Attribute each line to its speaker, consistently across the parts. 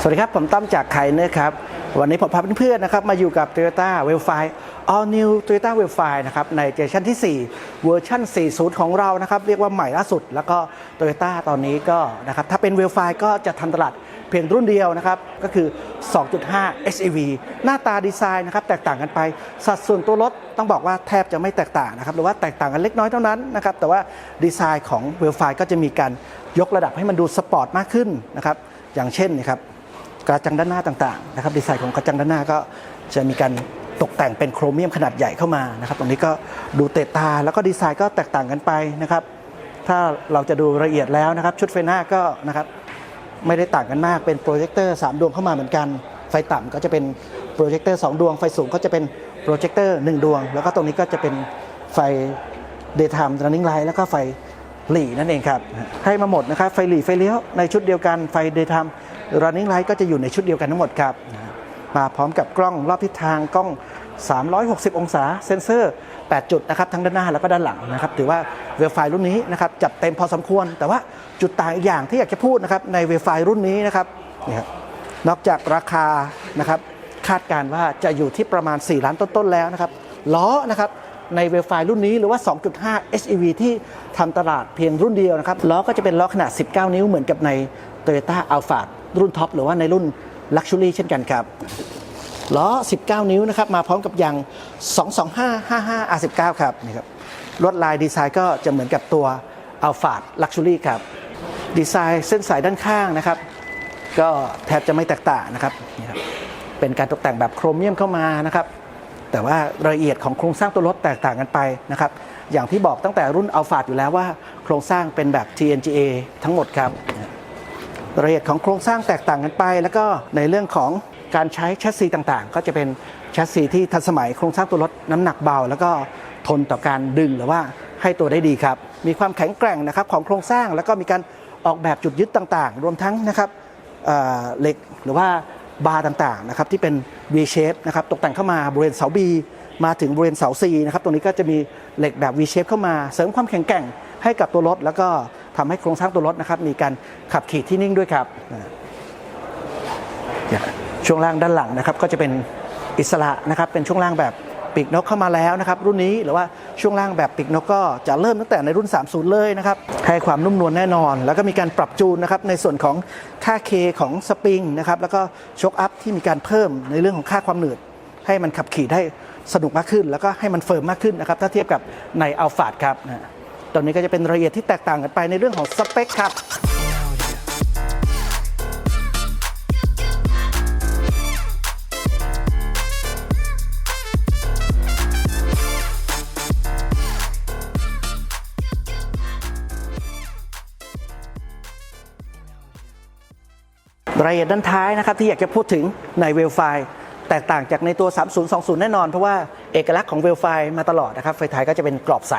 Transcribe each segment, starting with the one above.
Speaker 1: สวัสดีครับ ผมตั้มจากไคเนอร์ครับ วันนี้ผมพาเพื่อนๆนะครับมาอยู่กับ Toyota w e l f i All New Toyota w e l f i นะครับในเจเนอเรชั่นที่ 4 เวอร์ชัน40 ของเรานะครับ เรียกว่าใหม่ล่าสุด แล้วก็ Toyota ตอนนี้ก็นะครับ ถ้าเป็น w e l f i ก็จะทันตลาดเพียงรุ่นเดียวนะครับ ก็คือ 2.5 SUV หน้าตาดีไซน์นะครับ แตกต่างกันไป สัดส่วนตัวรถต้องบอกว่าแทบจะไม่แตกต่างนะครับ หรือว่าแตกต่างกันเล็กน้อยเท่านั้นนะครับ แต่ว่าดีไซน์ของ w e l f i ก็จะมีการยกระดับให้มันดูสปอร์ตมากขึ้นนะครับ อย่างเช่นนะครับ กระจังด้านหน้าต่างๆนะครับดีไซน์ของกระจังด้านหน้าก็จะมีการตกแต่งเป็นโครเมียมขนาดใหญ่เข้ามานะครับตรงนี้ก็ดูเตะตาแล้วก็ดีไซน์ก็แตกต่างกันไปนะครับถ้าเราจะดูละเอียดแล้วนะครับ ชุดไฟหน้าก็นะครับไม่ได้ต่างกันมากเป็นโปรเจคเตอร์3ดวงเข้ามาเหมือนกัน ไฟต่ำก็จะเป็นโปรเจคเตอร์2ดวง ไฟสูงก็จะเป็นโปรเจคเตอร์1ดวง แล้วก็ตรงนี้ก็จะเป็นไฟ daytime running light แล้วก็ไฟหลีนั่นเองครับให้มาหมดนะครับไฟหลีไฟเลี้ยวในชุดเดียวกันไฟ daytime running light ก็จะอยู่ในชุดเดียวกันทั้งหมดครับ มาพร้อมกับกล้องรอบทิศทางกล้อง 360 องศาเซ็นเซอร์ 8 จุดนะครับทั้งด้านหน้าแล้วก็ด้านหลังนะครับถือว่าเวลไฟรุ่นนี้นะครับจัดเต็มพอสมควร แต่ว่าจุดต่างอีกอย่างที่อยากจะพูดนะครับในเวลไฟรุ่นนี้นะครับนี่ครับนอกจากราคานะครับคาดการณ์ว่าจะอยู่ที่ประมาณ 4 ล้านต้นๆแล้วนะครับล้อนะครับในเวลไฟรุ่นนี้หรือว่า 2.5 SEV ที่ทำตลาดเพียงรุ่นเดียวนะครับล้อก็จะเป็นล้อขนาด 19 นิ้วเหมือนกับใน Toyota Alphard รุ่นท็อปหรือว่าในรุ่น Luxury เช่นกันครับล้อ 19 นิ้วนะครับ มาพร้อมกับยาง 225 55 R19 ครับนี่ครับลวดลายดีไซน์ก็จะเหมือนกับตัว Alphard Luxury ครับ ดีไซน์เส้นสายด้านข้างนะครับ ก็แทบจะไม่แตกต่างนะครับนี่ครับ เป็นการตกแต่งแบบโครเมียมเข้ามานะครับ แต่ว่ารายละเอียดของโครงสร้างตัวรถแตกต่างกันไปนะครับ อย่างที่บอกตั้งแต่รุ่นอัลฟาดอยู่แล้วว่า โครงสร้างเป็นแบบ TNGA ทั้งหมดครับ รายละเอียดของโครงสร้างแตกต่างกันไป แล้วก็ในเรื่องของการใช้แชสซีต่างๆ ก็จะเป็นแชสซีที่ทันสมัยโครงสร้างตัวรถน้ำหนักเบา แล้วก็ทนต่อการดึงหรือว่าให้ตัวได้ดีครับ มีความแข็งแกร่งนะครับของโครงสร้างแล้วก็มีการออกแบบจุดยึดต่างๆ รวมทั้งนะครับเเหล็กหรือว่าบาร์ต่างๆนะครับที่เป็น V shape นะครับตกแต่งเข้ามาบริเวณเสา B มาถึงบริเวณเสา C นะครับตรงนี้ก็จะมีเหล็กแบบ V shape เข้ามา เสริมความแข็งแกร่งให้กับตัวรถ แล้วก็ ทำให้โครงสร้างตัวรถนะครับมีการขับขี่ที่นิ่งด้วยครับ ช่วงล่างด้านหลังนะครับก็จะเป็นอิสระนะครับเป็นช่วงล่างแบบปีกนกเข้ามาแล้วนะครับรุ่นนี้หรือว่าช่วงล่างแบบปีกนกก็จะเริ่มตั้งแต่ในรุ่น 30 เลยนะครับให้ความนุ่มนวลแน่นอน แล้วก็มีการปรับจูนนะครับในส่วนของค่าเคของสปริงนะครับแล้วก็ชกอัพที่มีการเพิ่มในเรื่องของค่าความหนืด ให้มันขับขี่ได้สนุกมากขึ้น แล้วก็ให้มันเฟิร์มมากขึ้นนะครับถ้าเทียบกับในอัลฟาดครับนะ ตรงนี้ก็จะเป็นรายละเอียดที่แตกต่างกันไปในเรื่องของสเปคครับรายละเอียดด้านท้ายนะครับที่อยากจะพูดถึงในเวลไฟ แตกต่างจากในตัว 3020 แน่นอน เพราะว่าเอกลักษณ์ของเวลไฟมาตลอดนะครับไฟท้ายก็จะเป็นกรอบใส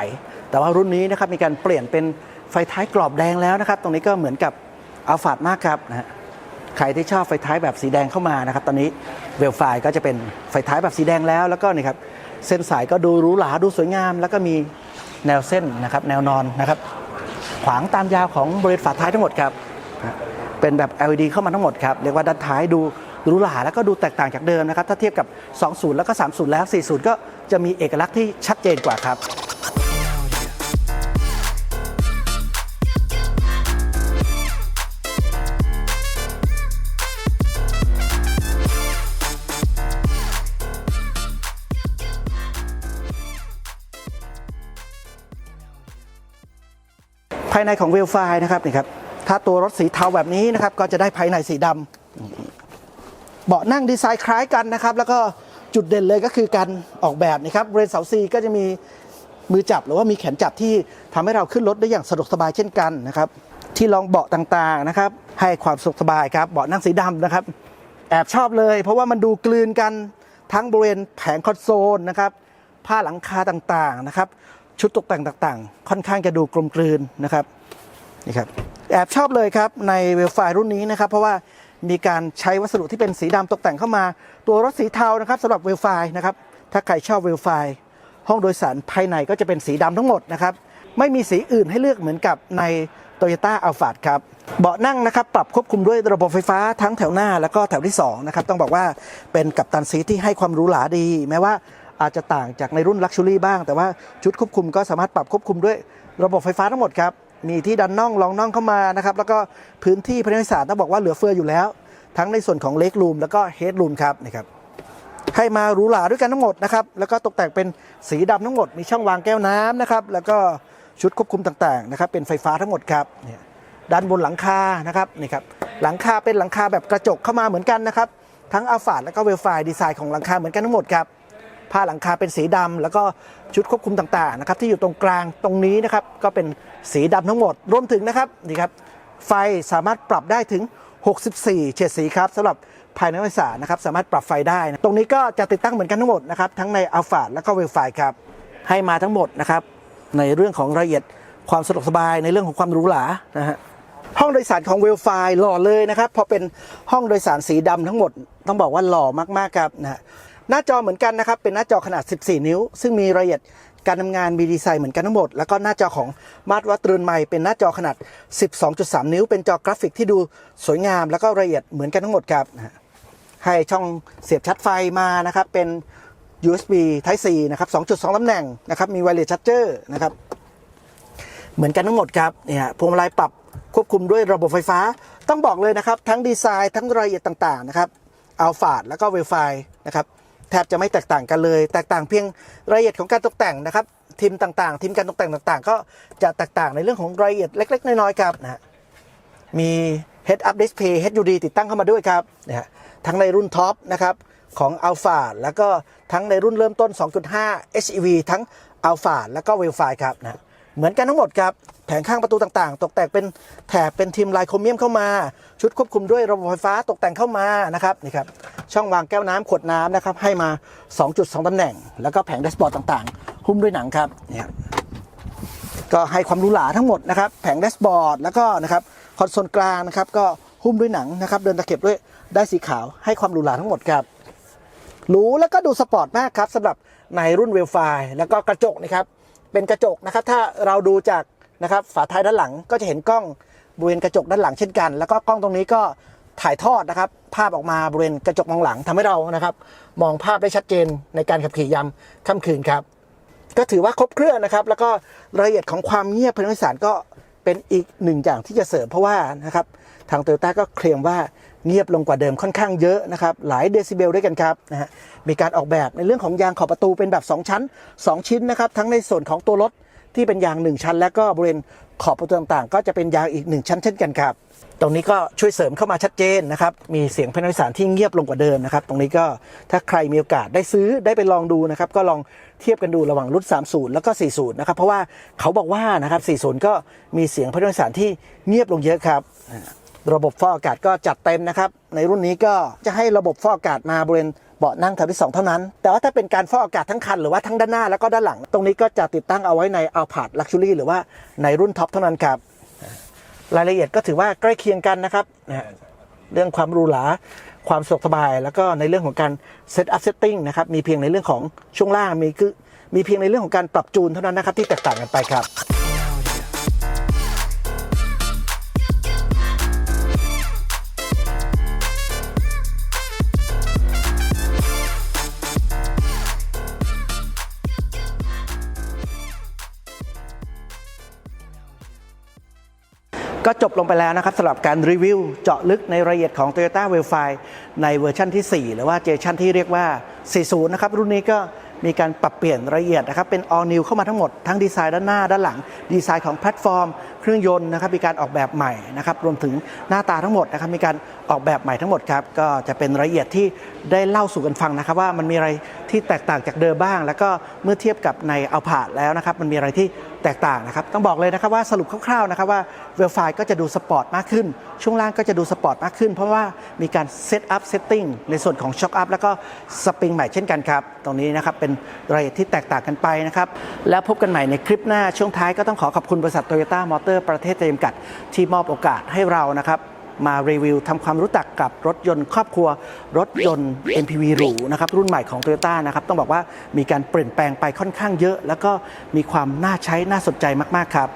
Speaker 1: แต่ว่ารุ่นนี้นะครับมีการเปลี่ยนเป็นไฟท้ายกรอบแดงแล้วนะครับ ตรงนี้ก็เหมือนกับอัลฟาดมากครับนะฮะใครที่ชอบไฟท้ายแบบสีแดงเข้ามานะครับ ตอนนี้เวลไฟก็จะเป็นไฟท้ายแบบสีแดงแล้วแล้วก็นี่ครับเส้นสายก็ดูหรูหราดูสวยงาม แล้วก็มีแนวเส้นนะครับแนวนอนนะครับ ขวางตามยาวของบริเวณฝาท้ายทั้งหมดครับเป็นแบบ LED เข้ามาทั้งหมดครับเรียกว่าด้านท้ายดู หรูหราแล้วก็ดูแตกต่างจากเดิมนะครับ ถ้าเทียบกับ 20 แล้วก็ 30 แล้ว 40 ก็จะมีเอกลักษณ์ที่ชัดเจนกว่าครับภายในของเวลไฟนะครับนี่ครับถ้าตัวรถสีเทาแบบนี้นะครับก็จะได้ภายในสีดำ เบาะนั่งดีไซน์คล้ายกันนะครับ แล้วก็จุดเด่นเลยก็คือการออกแบบนะครับบริเวณเสาซีก็จะมีมือจับหรือว่ามีแขนจับที่ทำให้เราขึ้นรถได้อย่างสะดวกสบายเช่นกันนะครับ ที่รองเบาะต่างๆนะครับ ให้ความสะดวกสบายครับเบาะนั่งสีดำนะครับ แอบชอบเลย เพราะว่ามันดูกลืนกันทั้งบริเวณแผงคอนโซลนะครับผ้าหลังคาต่างๆนะครับ ชุดตกแต่งต่างๆ ค่อนข้างจะดูกลมกลืนนะครับนี่ครับแอบชอบเลยครับในเวลไฟรุ่นนี้นะครับ เพราะว่า มีการใช้วัสดุที่เป็นสีดำตกแต่งเข้ามา ตัวรถสีเทานะครับสำหรับเวลไฟนะครับถ้าใครชอบเวลไฟห้องโดยสารภายในก็จะเป็นสีดำทั้งหมดนะครับไม่มีสีอื่นให้เลือกเหมือนกับใน Toyota a l p h a ครับ เบาะนั่งนะครับ ปรับควบคุมด้วยระบบไฟฟ้าทั้งแถวหน้าแล้วก็แถวที่2นะครับ ต้องบอกว่าเป็นกัปตันซีทที่ให้ความหรูหราดี แม้ว่าอาจจะต่างจากในรุ่นลักชัวรี่บ้าง แต่ว่าชุดควบคุมก็สามารถปรับควบคุมด้วยระบบไฟฟ้าทั้งหมดครับ มีที่ดันน่องรองน่องเข้ามานะครับแล้วก็พื้นที่ภายในศาสตร์ต้องบอกว่าเหลือเฟืออยู่แล้ว ทั้งในส่วนของเล็กรูมแล้วก็เฮดรูมครับนี่ครับให้มาหรูหราด้วยกันทั้งหมดนะครับแล้วก็ตกแต่งเป็นสีดำทั้งหมด มีช่องวางแก้วน้ำนะครับแล้วก็ชุดควบคุมต่างๆนะครับเป็นไฟฟ้าทั้งหมดครับเนี่ยด้านบนหลังคานะครับนี่ครับหลังคาเป็นหลังคาแบบกระจกเข้ามาเหมือนกันนะครับทั้งอัลฟาดแล้วก็เวลไฟดีไซน์ของหลังคาเหมือนกันทั้งหมดครับ ผ้าหลังคาเป็นสีดำแล้วก็ชุดควบคุมต่างๆนะครับที่อยู่ตรงกลางตรงนี้นะครับก็เป็นสีดำทั้งหมดรวมถึงนะครับนี่ครับไฟสามารถปรับได้ถึง 64 เฉดสีครับสำหรับภายในวิสานะครับสามารถปรับไฟได้นะตรงนี้ก็จะติดตั้งเหมือนกันทั้งหมดนะครับทั้งในอัลฟาแล้วก็เวลไฟครับให้มาทั้งหมดนะครับในเรื่องของรายละเอียดความสะดวกสบายในเรื่องของความหรูหรานะฮะห้องโดยสารของเวลไฟหล่อเลยนะครับเพอเป็นห้องโดยสารสีดำทั้งหมด ต้องบอกว่าหล่อมากๆครับนะ หน้าจอเหมือนกันนะครับ เป็นหน้าจอขนาด 14 นิ้ว ซึ่งมีรายละเอียดการทำงานมีดีไซน์เหมือนกันทั้งหมด แล้วก็หน้าจอของมาตรวัดเรือนไม้เป็นหน้าจอขนาด 12.3 นิ้ว เป็นจอกราฟิกที่ดูสวยงาม แล้วก็ละเอียดเหมือนกันทั้งหมดครับ ให้ช่องเสียบชาร์จไฟมานะครับ เป็น USB Type C นะครับ 2.2 ตำแหน่งนะครับ มี wireless charger นะครับ เหมือนกันทั้งหมดครับเนี่ยพวงมาลัยปรับควบคุมด้วยระบบไฟฟ้า ต้องบอกเลยนะครับ ทั้งดีไซน์ทั้งรายละเอียดต่างๆนะครับอัลฟาดแล้วก็เวลไฟนะครับ แทบจะไม่แตกต่างกันเลย แตกต่างเพียงรายละเอียดของการตกแต่งนะครับทีมต่างๆ ทีมการตกแต่งต่างๆ ก็จะแตกต่างในเรื่องของรายละเอียดเล็ก ๆ น้อยๆครับนะมี Head Up Display HUD ติดตั้งเข้ามาด้วยครับนะฮะทั้งในรุ่นท็อปนะครับของ a l p h a แล้วก็ทั้งในรุ่นเริ่มต้น 2.5 HEV ทั้ง a l p h a แล้วก็ w e l f i ครับนะ เหมือนกันทั้งหมดครับแผงข้างประตูต่างๆ ตกแต่งเป็นแถบเป็นทีมลายโครเมียมเข้ามา ชุดควบคุมด้วยระบบไฟฟ้าตกแต่งเข้ามานะครับนี่ครับช่องวางแก้วน้ำขวดน้ำนะครับให้มา 2.2ตำแหน่ง แล้วก็แผงแดชบอร์ดต่างๆ หุ้มด้วยหนังครับเนี่ยครับก็ให้ความหรูหราทั้งหมดนะครับแผงแดชบอร์ดแล้วก็นะครับคอนโซลกลางนะครับก็หุ้มด้วยหนังนะครับเดินตะเข็บด้วยได้สีขาวให้ความหรูหราทั้งหมดครับหรูแล้วก็ดูสปอร์ตมากครับสำหรับในรุ่นเวลไฟแล้วก็กระจกนะครับ เป็นกระจกนะครับ ถ้าเราดูจากนะครับฝาท้ายด้านหลังก็จะเห็นกล้องบริเวณกระจกด้านหลังเช่นกัน แล้วก็กล้องตรงนี้ก็ถ่ายทอดนะครับ ภาพออกมาบริเวณกระจกมองหลังทำให้เรานะครับ มองภาพได้ชัดเจนในการขับขี่ยามค่าคืนครับ ก็ถือว่าครบเครื่องนะครับ แล้วก็รายละเอียดของความเงียบภายในสารก็ เป็นอีกหนึ่งอย่างที่จะเสริมเพราะว่านะครับทางโตโยต้าก็เคลมว่าเงียบลงกว่าเดิมค่อนข้างเยอะนะครับหลายเดซิเบลด้วยกันครับนะฮะมีการออกแบบในเรื่องของยางขอบประตูเป็นแบบ 2 ชั้น 2 ชิ้นนะครับทั้งในส่วนของตัวรถที่เป็นยาง 1 ชั้น และก็บริเวณขอบประตูต่างๆ ก็จะเป็นยางอีก 1 ชั้นเช่นกันครับ ตรงนี้ก็ช่วยเสริมเข้ามาชัดเจนนะครับ มีเสียงภายในรถโดยสารที่เงียบลงกว่าเดิมนะครับ ตรงนี้ก็ถ้าใครมีโอกาสได้ซื้อได้ไปลองดูนะครับ ก็ลองเทียบกันดูระหว่างรุ่น 30 แล้วก็ 40 นะครับ เพราะว่าเขาบอกว่านะครับ 40 ก็มีเสียงภายในรถโดยสารที่เงียบลงเยอะครับระบบฟอกอากาศก็จัดเต็มนะครับ ในรุ่นนี้ก็จะให้ระบบฟอกอากาศมาบริเวณเบาะนั่งแถวที่ 2 เท่านั้น แต่ว่าถ้าเป็นการฟอกอากาศทั้งคันหรือว่าทั้งด้านหน้าแล้วก็ด้านหลัง ตรงนี้ก็จะติดตั้งเอาไว้ใน a l p a r d Luxury หรือว่าในรุ่นท็อปเท่านั้นครับ รายละเอียดก็ถือว่าใกล้เคียงกันนะครับนะฮะเรื่องความหรูหราความสะดวกสบาย แล้วก็ในเรื่องของการเซตอัพเซตติ้งนะครับมีเพียงในเรื่องของช่วงล่างมีคือมีเพียงในเรื่องของการปรับจูนเท่านั้นนะครับที่แตกต่างกันไปครับ ก็จบลงไปแล้วนะครับสำหรับการรีวิวเจาะลึกในรายละเอียดของ Toyota w e l f i ในเวอร์ชันที่ 4 หรือว่าเจเนชันที่เรียกว่า 40 นะครับ รุ่นนี้ก็มีการปรับเปลี่ยนรายละเอียดนะครับ เป็น all new เข้ามาทั้งหมดทั้งดีไซน์ด้านหน้าด้านหลัง ดีไซน์ของแพลตฟอร์มเครื่องยนต์นะครับมีการออกแบบใหม่นะครับรวมถึงหน้าตาทั้งหมดนะครับมีการออกแบบใหม่ทั้งหมดครับก็จะเป็นรายละเอียดที่ได้เล่าสู่กันฟังนะครับ ว่ามันมีอะไรที่แตกต่างจากเดิมบ้าง แล้วก็เมื่อเทียบกับในเอาผาดแล้วนะครับมันมีอะไรที่แตกต่างนะครับต้องบอกเลยนะครับว่าสรุปคร่าวๆนะครับว่าเวลไฟก็จะดูสปอร์ตมากขึ้น ช่วงล่างก็จะดูสปอร์ตมากขึ้น เพราะว่ามีการเซตอัพเซตติ้งในส่วนของช็อคอัพแล้วก็สปริงใหม่เช่นกันครับ ตรงนี้นะครับเป็นรายละเอียดที่แตกต่างกันไปนะครับแล้วพบกันใหม่ในคลิปหน้าช่วงท้ายก็ต้องขอขอบคุณบริษัทโตโยต้ามอเตอร์ประเทศจำกัด ที่มอบโอกาสให้เรานะครับมารีวิวทำความรู้จักกับรถยนต์ครอบครัว รถยนต์ MPV หรูนะครับรุ่นใหม่ของ Toyota นะครับต้องบอกว่ามีการเปลี่ยนแปลงไปค่อนข้างเยอะ แล้วก็มีความน่าใช้น่าสนใจมาก ๆ ครับ